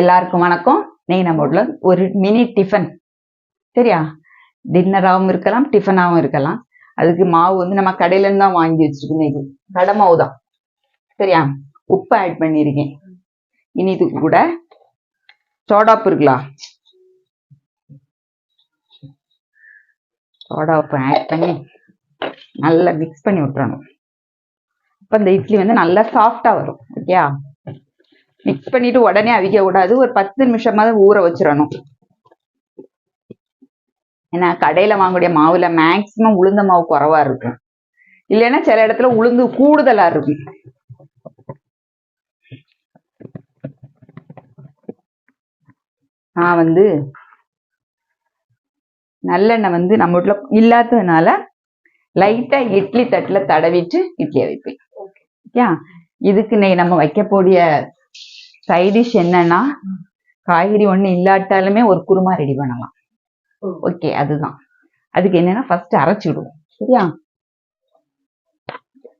எல்லாருக்கும் வணக்கம். நீ நம்ம உள்ள ஒரு மினி டிஃபன் சரியா? டின்னராகவும் இருக்கலாம் டிஃபனாகவும் இருக்கலாம். அதுக்கு மாவு வந்து நம்ம கடையில இருந்து தான் வாங்கி வச்சிருக்கோம் இது கடை மாவு தான். சரியா? உப்பு ஆட் பண்ணியிருக்கேன். இனி இது கூட சோடாப்பு இருக்குல்ல? சோடாப்பு ஆட் பண்ணி நல்லா மிக்ஸ் பண்ணி விட்டுறணும். அப்ப இந்த இட்லி வந்து நல்லா சாஃப்டா வரும். ஓகேயா? மிக்ஸ் பண்ணிட்டு உடனே அவிக்க கூடாது. ஒரு பத்து நிமிஷமாவது ஊற வச்சிடணும். ஏன்னா கடையில வாங்கக்கூடிய மாவுல மேக்சிமம் உளுந்த மாவு குறைவா இருக்கும். இல்லைன்னா சில இடத்துல உளுந்து கூடுதலா இருக்கும். நான் வந்து நல்லெண்ணெய் வந்து நம்ம வீட்டுல இல்லாததுனால லைட்டா இட்லி தட்டுல தடவிட்டு இட்லியை வைப்பேன் ஓகே இதுக்கு நம்ம வைக்கக்கூடிய சைடிஷ் என்னன்னா காய்கறி ஒண்ணு இல்லாட்டாலுமே ஒரு குருமா ரெடி பண்ணலாம். ஓகே அதுதான். அதுக்கு என்னன்னா ஃபர்ஸ்ட் அரைச்சு விடுவோம். சரியா?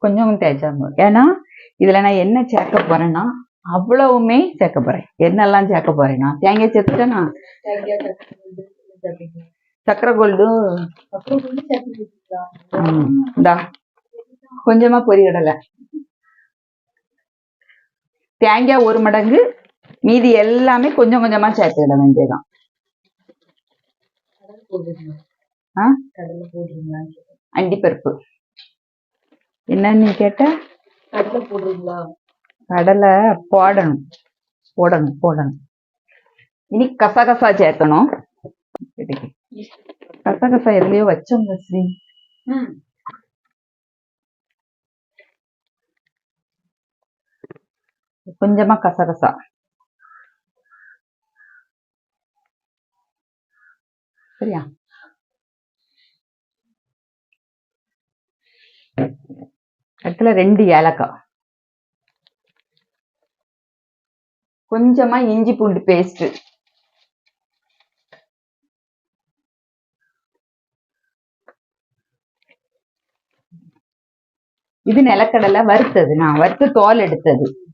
கொஞ்சம் தேய்ச்சா போதும். ஏன்னா இதுல நான் என்ன சேர்க்க போறேன்னா அவ்வளவுமே சேர்க்க போறேன். என்னெல்லாம் சேர்க்க போறேன்னா தேங்காய் சேர்த்துட்டேனா சக்கரை கோல்டு இந்தா. கொஞ்சமா பொரிகடலை தேங்காய் ஒரு மடங்கு மீதி எல்லாமே கொஞ்சம் கொஞ்சமா சேர்த்துக்கிட வேண்டியதுதான். ஆ? அண்டிப்பருப்பு. என்னன்னு கேட்ட? கடலை போடுறீங்களா? கடலை போடணும். போடணும் போடணும். இனி கசகசா சேர்க்கணும். கசகசா எதுலயோ வச்சோங்க ஸ்ரீ. கொஞ்சமா கசகசா. சரியா? இடத்துல ரெண்டு ஏலக்காய். கொஞ்சமா இஞ்சி பூண்டு பேஸ்ட் இது நிலக்கடலை வறுத்தது. நான் வறுத்து தோல் எடுத்தது.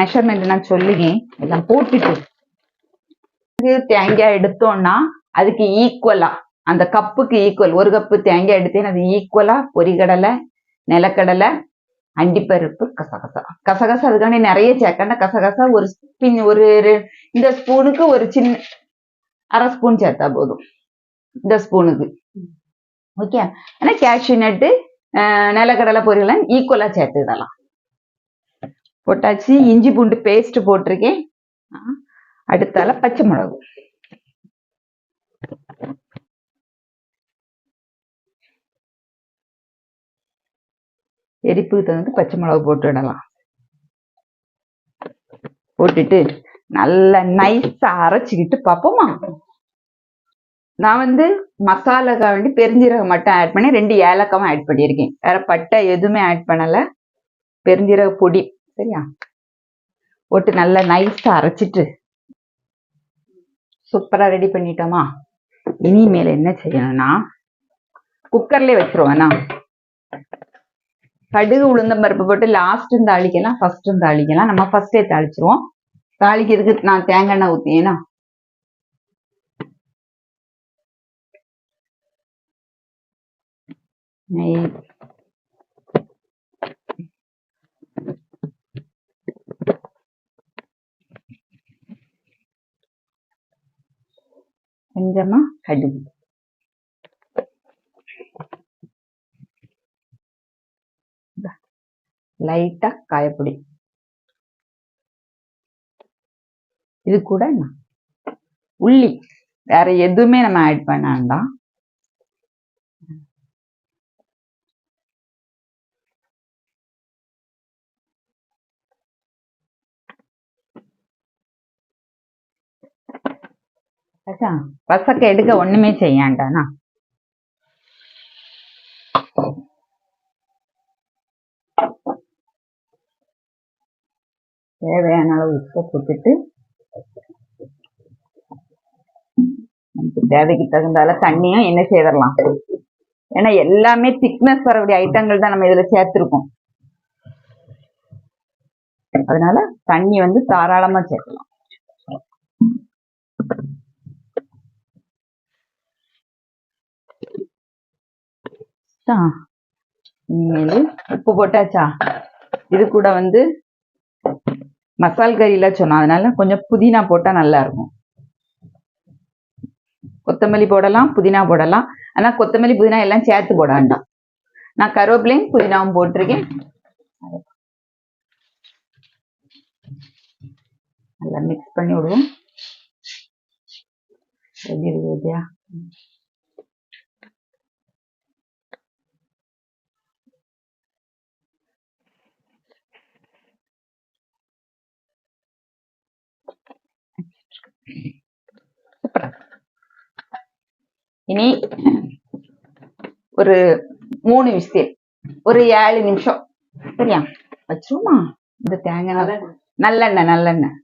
மெஷர்மெண்ட் நான் சொல்லுகேன் எல்லாம் போட்டுட்டு இது தேங்காய் எடுத்தோம்னா அதுக்கு ஈக்குவலா அந்த கப்புக்கு ஈக்குவல் ஒரு கப்பு தேங்காய் எடுத்தேன் அது ஈக்குவலா பொரிகடலை நிலக்கடலை அண்டிப்பருப்பு கசகசா. கசகசா அதுக்காண்டி நிறைய சேர்க்கண்ட கசகசா ஒரு பின் ஒரு இந்த ஸ்பூனுக்கு ஒரு சின்ன அரை ஸ்பூன் சேர்த்தா போதும் இந்த ஸ்பூனுக்கு. ஓகே? ஏன்னா கேஷ்யூ நட்டு நிலக்கடலை பொரியலாம் ஈக்குவலா சேர்த்துதலாம் போட்டாச்சு இஞ்சி பூண்டு பேஸ்ட் போட்டிருக்கேன். அடுத்தால பச்சை மிளகு. எரிப்புக்கு தகுந்து பச்சை மிளகு போட்டுடலாம் போட்டுட்டு நல்லா நைஸா அரைச்சிக்கிட்டு பார்ப்போமா? நான் வந்து மசாலாக்கா வேண்டி பெருஞ்சீரகம் மட்டும் ஆட் பண்ணி ரெண்டு ஏலக்காவும் ஆட் பண்ணியிருக்கேன். வேற பட்டை எதுவுமே ஆட் பண்ணல. பெருஞ்சீரக பொடி சரியா? போட்டு நல்லா நைஸா அரைச்சிட்டு சூப்பரா ரெடி பண்ணிட்டோமா? இனிமேல் என்ன செய்யணும்னா குக்கர்ல வச்சிருவேனா கடுகு உளுந்தம் பருப்பு போட்டு லாஸ்ட்டும் தாளிக்கலாம் ஃபர்ஸ்ட்டும் தாளிக்கலாம். நம்ம ஃபர்ஸ்டே தாளிச்சிருவோம். தாளிக்கிறதுக்கு நான் தேங்காய் எண்ணெய் ஊற்றினேன்னா நெய். கொஞ்சமா கடுகு. லைட்டா காயப்பொடி. இது கூட என்ன? உள்ளி. வேற எதுவுமே நம்ம ஆட் பண்ண வேண்டாம். பசக்க எடுக்க ஒண்ணுமே செய்யாண்டானா? தேவையான அளவு உப்பை போட்டுட்டு நமக்கு தேவைக்கு தகுந்தால தண்ணியும் என்ன செய்திடலாம் ஏன்னா எல்லாமே திக்னஸ் வரக்கூடிய ஐட்டங்கள் தான் நம்ம இதுல சேர்த்திருக்கோம். அதனால தண்ணி வந்து தாராளமா சேர்க்கலாம். ஆ, இனிமேல் உப்பு போட்டாச்சா? இது கூட வந்து மசால் கறியில சொன்னோம் அதனால கொஞ்சம் புதினா போட்டா நல்லா இருக்கும். கொத்தமல்லி போடலாம் புதினா போடலாம். ஆனா கொத்தமல்லி புதினா எல்லாம் சேர்த்து போட வேண்டாம். நான் கருவேப்பிலையும் புதினாவும் போட்டிருக்கேன். நல்லா மிக்ஸ் பண்ணி விடுவோம். எப்படி இருக்கு இனி ஒரு மூணு விசில் ஒரு ஏழு நிமிஷம். சரியா? வச்சிருமா இந்த தேங்காய் நல்ல- நல்லெண்ணெய் நல்லெண்ணெய்.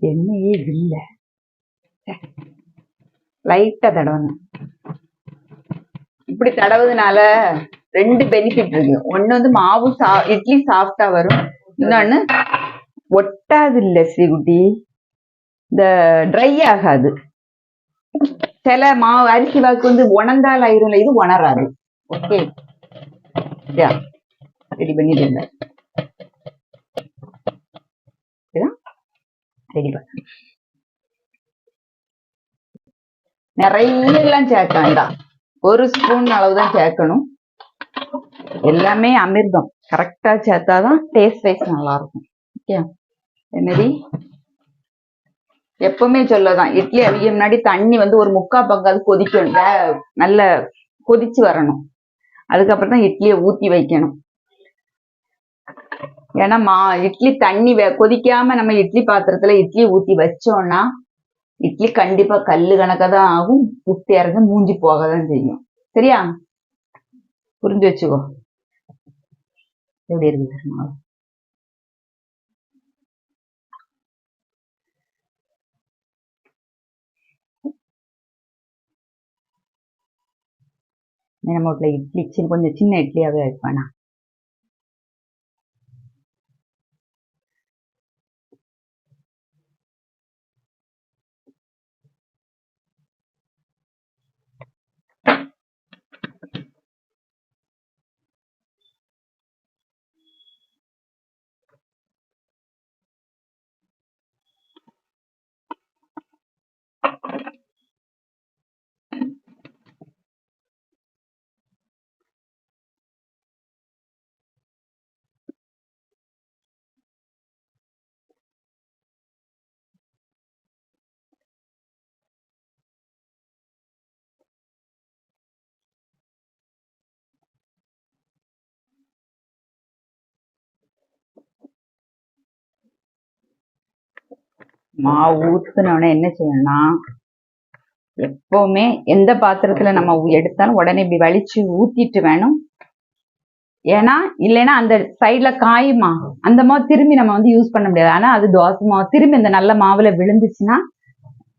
எண்ணெயே இல்ல. லைட்டா தடவணும். இப்படி தடவுதுனால ரெண்டு பெனிஃபிட் இருக்கு. ஒன்னு வந்து மாவு சா இட்லி சாஃப்டா வரும். இன்னொன்னு ஒட்டாது இல்ல ஸ்ரீகுட்டி இந்த ட்ரை ஆகாது. சில மாவு அரிசி வாக்கு வந்து உணர்ந்தால் ஆயிரும்ல இது உணராது. ஓகே ரெடி பண்ணிடுங்க. ரெடி பண்ண. நிறைய எல்லாம் சேர்க்க வேண்டாம் ஒரு ஸ்பூன் அளவுதான் சேர்க்கணும். எல்லாமே அமிர்தம். கரெக்டா சேர்த்தாதான் டேஸ்ட் வைஸ் நல்லா இருக்கும் ஓகே. என்னடி? எப்பவுமே சொல்லதான் இட்லி அவிய முன்னாடி தண்ணி வந்து ஒரு முக்கா பங்காவது கொதிக்கணும். நல்ல கொதிச்சு வரணும். அதுக்கப்புறம் தான் இட்லியை ஊத்தி வைக்கணும். ஏன்னா மா இட்லி தண்ணி கொதிக்காம நம்ம இட்லி பாத்திரத்துல இட்லி ஊத்தி வச்சோம்னா இட்லி கண்டிப்பா கல்லு கணக்கா தான் ஆகும். உப்பு இறந்து மூஞ்சி போக தான் செய்யும். சரியா? புரிஞ்சு வச்சுக்கோ. எப்படி இருக்கு தெரியுமா? நம்ம வீட்டில் இட்லி சின்ன கொஞ்சம் சின்ன இட்லியாவே வைப்பானா மாவு ஊத்துனோடனே என்ன செய்யணும்னா எப்பவுமே எந்த பாத்திரத்துல நம்ம எடுத்தாலும் உடனே இப்படி வலிச்சு ஊத்திட்டு வேணும். ஏன்னா இல்லைன்னா அந்த சைடுல காயுமா அந்த மாவு திரும்பி நம்ம வந்து யூஸ் பண்ண முடியாது. ஆனா அது தோசை மாவு திரும்பி இந்த நல்ல மாவுல விழுந்துச்சுன்னா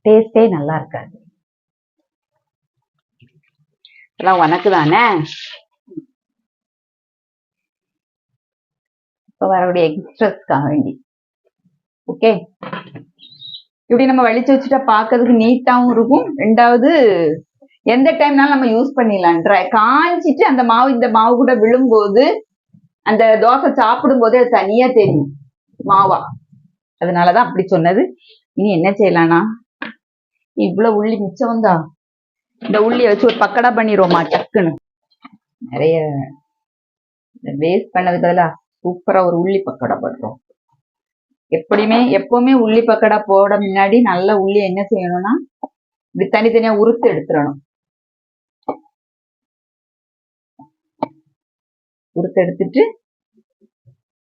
டேஸ்டே நல்லா இருக்காது. இதெல்லாம் உனக்கு தானே? இப்ப வரக்கூடிய எக்ஸ்ட்ரஸ்க்காக வேண்டி. ஓகே இப்படி நம்ம வலிச்சு வச்சுட்டா பாக்குறதுக்கு நீட்டாவும் இருக்கும். ரெண்டாவது எந்த டைம்னாலும் நம்ம யூஸ் பண்ணிடலாம். ட்ரை காஞ்சிட்டு அந்த மாவு இந்த மாவு கூட விழும்போது அந்த தோசை சாப்பிடும் போதே அது தனியா தெரியும். மாவா. அதனாலதான் அப்படி சொன்னது. இனி என்ன செய்யலாம்னா இவ்வளவு உள்ளி மிச்சம் தான் இந்த உள்ளிய வச்சு ஒரு பக்கடா பண்ணிடுவோமா டக்குன்னு. நிறைய வேஸ்ட் பண்ணதுக்கு பதிலா சூப்பரா ஒரு உள்ளி பக்கடா பண்றோம் எப்படியுமே எப்பவுமே உள்ளி பக்கடா போட முன்னாடி நல்ல உள்ளி என்ன செய்யணும்னா இப்படி தனித்தனியா உருத்து எடுத்துடணும். உருத்து எடுத்துட்டு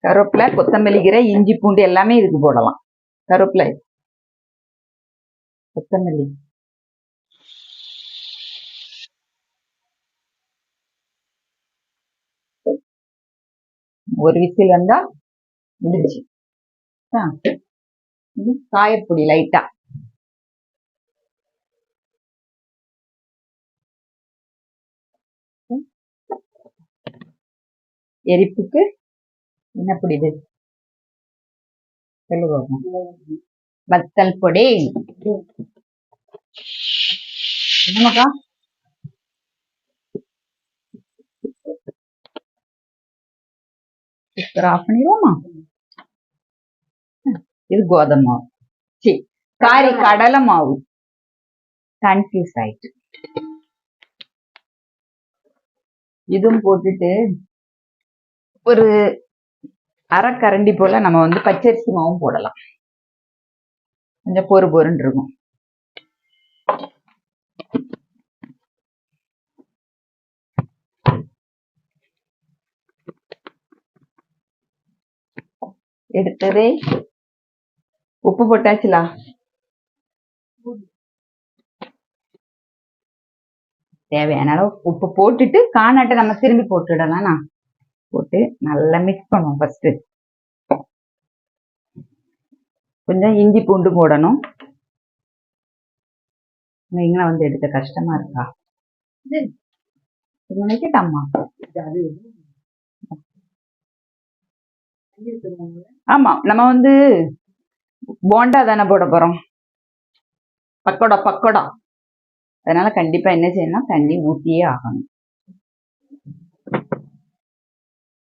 கருவேப்பிலை கொத்தமல்லி கீரை இஞ்சி பூண்டு எல்லாமே இதுக்கு போடலாம். கருவேப்பிலை. கொத்தமல்லி. ஒரு விசில் வந்தா முடிஞ்சு காயப்பொடி லைட்டா. எரிப்புக்கு என்ன பிடிது சொல்லுவோம் வத்தல் பொடி. என்னமாக்கா குக்கர் ஆஃப் பண்ணிடுவோமா இது கோதுமை மாவு சி சாரி கடலை மாவு. கன்ஃபியூஸ் ஆயிட்டு. இதுவும் போட்டுட்டு ஒரு அரை கரண்டி போல நம்ம வந்து பச்சரிசி மாவும் போடலாம். கொஞ்சம் பொறு பொருன்னு இருக்கும். எடுத்ததே உப்பு போட்டாச்சுலா? தேவையான அளவு உப்பு போட்டுட்டு காணாட்டை நம்ம திரும்பி போட்டுடலாம்னா போட்டு நல்லா மிக்ஸ் பண்ணுவோம் ஃபர்ஸ்ட் கொஞ்சம் இஞ்சி பூண்டு போடணும். இங்கே வந்து எடுக்க கஷ்டமா இருக்கா? இது நினைக்கட்டாமா? ஆமா நம்ம வந்து போண்டா தானே போட போறோம்? பக்கோடா பக்கோடா. அதனால கண்டிப்பா என்ன செய்யணும் தண்ணி ஊத்தியே ஆகணும்.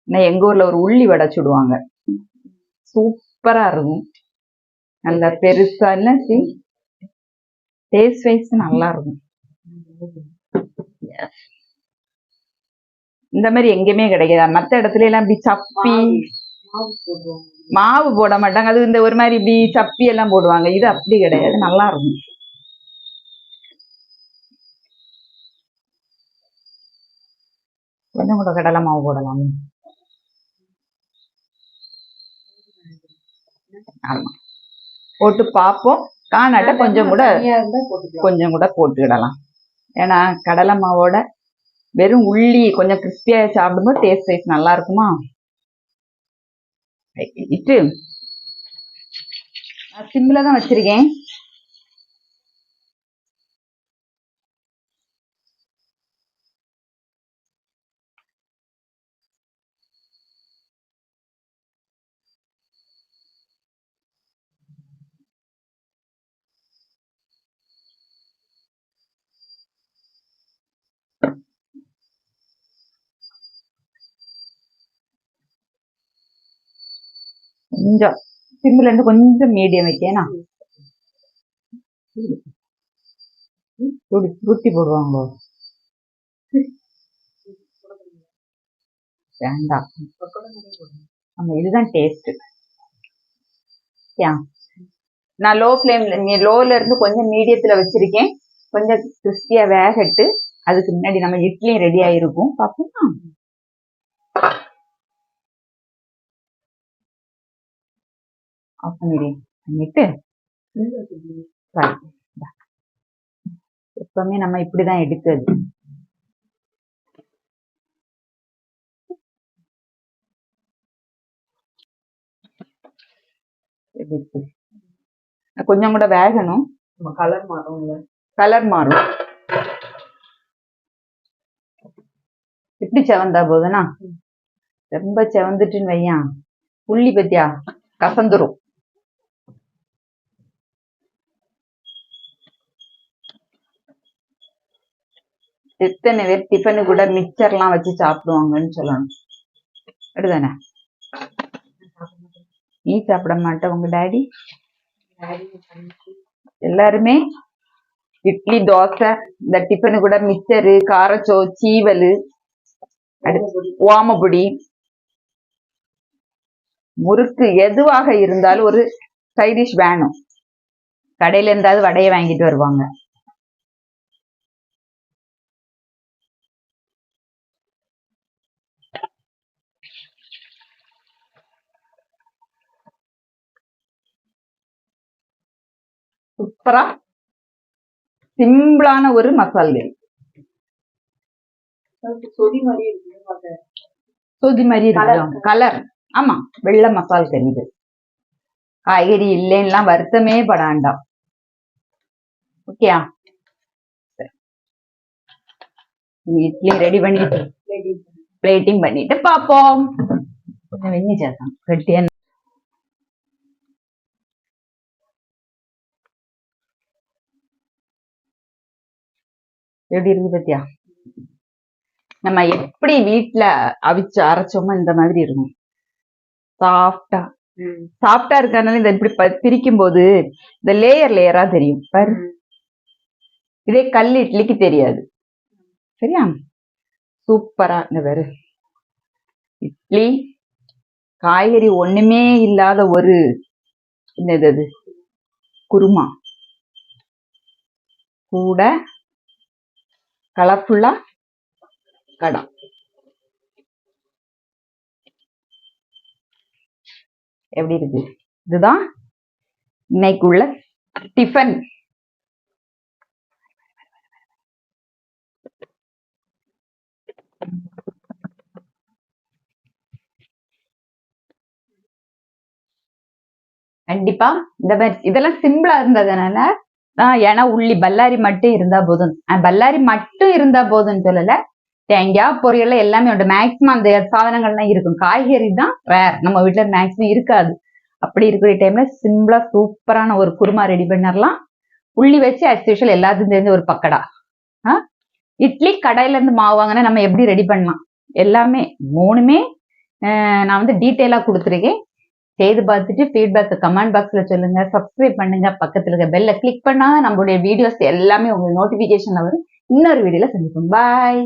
நான் எங்க ஊர்ல ஒரு உள்ளி வடை சுடுவாங்க. சூப்பரா இருக்கும். நல்லா பெருசா இல்ல டேஸ்ட் வைஸ் நல்லா இருக்கும். இந்த மாதிரி எங்கேயுமே கிடைக்காது. மத்த இடத்துல எல்லாம் இப்படி சப்பி மாவு போட மாட்டாங்க. அது இந்த ஒரு மாதிரி இப்படி சப்பி எல்லாம் போடுவாங்க. இது அப்படி கிடையாது. நல்லா இருக்கும். கொஞ்சம் கூட கடலை மாவு போடலாம். ஆமா. போட்டு பார்ப்போம். காணாட்ட கொஞ்சம் கூட கொஞ்சம் கூட போட்டுக்கிடலாம். ஏன்னா கடலை மாவோட வெறும் உள்ளி கொஞ்சம் கிறிஸ்பியா சாப்பிடும்போது டேஸ்ட் வைஸ் நல்லா இருக்குமா? இட்டு நான் சிம்பிளாக தான் வச்சிருக்கேன். கொஞ்சம் சிம்ல இருந்து கொஞ்சம் மீடியம் வைக்கேனா? துடி துருத்தி போடுவாங்களோ வேண்டாம். ஆமா இதுதான் டேஸ்ட் நான் லோ ஃப்ளேம்ல நீ லோல இருந்து கொஞ்சம் மீடியத்துல வச்சிருக்கேன். கொஞ்சம் கிறிஸ்பியா வேகட்டு. அதுக்கு முன்னாடி நம்ம இட்லியும் ரெடி ஆயிருக்கும். பாப்போமா ஆஃப் பண்ணிடு பண்ணிட்டு. எப்பவுமே நம்ம இப்படிதான் எடுக்கிறது? கொஞ்சம் கூட வேகணும். கலர் மாறும்ல. கலர் மாறும். எப்படி செவந்தா போகுதுன்னா ரொம்ப செவந்துட்டுன்னு வையான். புள்ளி பத்தியா? கசந்துரும். எத்தனை பேர் டிஃபனு கூட மிக்சர்லாம் வச்சு சாப்பிடுவாங்கன்னு சொல்லணும். அப்படிதானே? நீ சாப்பிட மாட்ட உங்க டாடி எல்லாருமே? இட்லி தோசை இந்த டிஃபனு கூட மிக்சரு காரச்சோ சீவல் அடுத்து ஓமப்பொடி முறுக்கு எதுவாக இருந்தாலும் ஒரு சைடிஷ் வேணும். கடையில இருந்தாவது வடையை வாங்கிட்டு வருவாங்க. சூப்பரா சிம்பிளான ஒரு மசால் கறி சொதி மாதிரி இருக்கும் கலர் ஆமா வெள்ளை மசால் கறி இது காய்கறி இல்லைன்னா வருத்தமே படாண்டாம் ஓகேயா? இட்லி ரெடி பண்ணிட்டு பிளேட்டிங் பண்ணிட்டு பார்ப்போம். வெண்ணி சேர்த்தான் கட்டியா எப்படி இருக்கு பத்தியா? நம்ம எப்படி வீட்ல அவிச்சு அரைச்சோமோ இந்த மாதிரி இருக்கும். சாஃப்டா சாஃப்டா இருக்கறனால இந்த இப்படி பிரிக்கும் போது இந்த லேயர் லேயரா தெரியும். பாரு. இதே கல் இட்லிக்கு தெரியாது. சரியா? சூப்பரா இந்த பாரு. இட்லி காய்கறி ஒண்ணுமே இல்லாத ஒரு என்னது அது? குருமா. கூட கலர்ஃபுல்லா கடா எப்படி இருக்கு? இதுதான் இன்னைக்கு உள்ள டிஃபன் கண்டிப்பா இந்த மாதிரி இதெல்லாம் சிம்பிளா இருந்ததுனால ஏன்னா உள்ளி பல்லாரி மட்டும் இருந்தா போதும். பல்லாரி மட்டும் இருந்தா போதும்னு சொல்லல. தேங்காய் பொரியல் எல்லாமே உண்டு. மேக்சிமம் அந்த சாதனங்கள்லாம் இருக்கும். காய்கறி தான் ரேர் நம்ம வீட்டுல மேக்சிமம் இருக்காது. அப்படி இருக்கிற டைம்ல சிம்பிளா சூப்பரான ஒரு குருமா ரெடி பண்ணிடலாம் உள்ளி வச்சு as யூஷுவல் எல்லாத்துக்கும் தெரிஞ்ச ஒரு பக்கடா. ஆ? இட்லி கடையில இருந்து மாவு வாங்கினா நம்ம எப்படி ரெடி பண்ணலாம்? எல்லாமே மூணுமே நான் வந்து டீட்டெயிலா கொடுத்துருக்கேன். செய்து பார்த்துட்டு ஃபீட்பேக் கமெண்ட் பாக்ஸ்ல சொல்லுங்க. சப்ஸ்கிரைப் பண்ணுங்க. பக்கத்துல இருக்க பெல்ல கிளிக் பண்ணா நம்மளுடைய வீடியோஸ் எல்லாமே உங்களுக்கு நோட்டிபிகேஷன்ல வரும். இன்னொரு வீடியோல சந்திப்போம். பாய்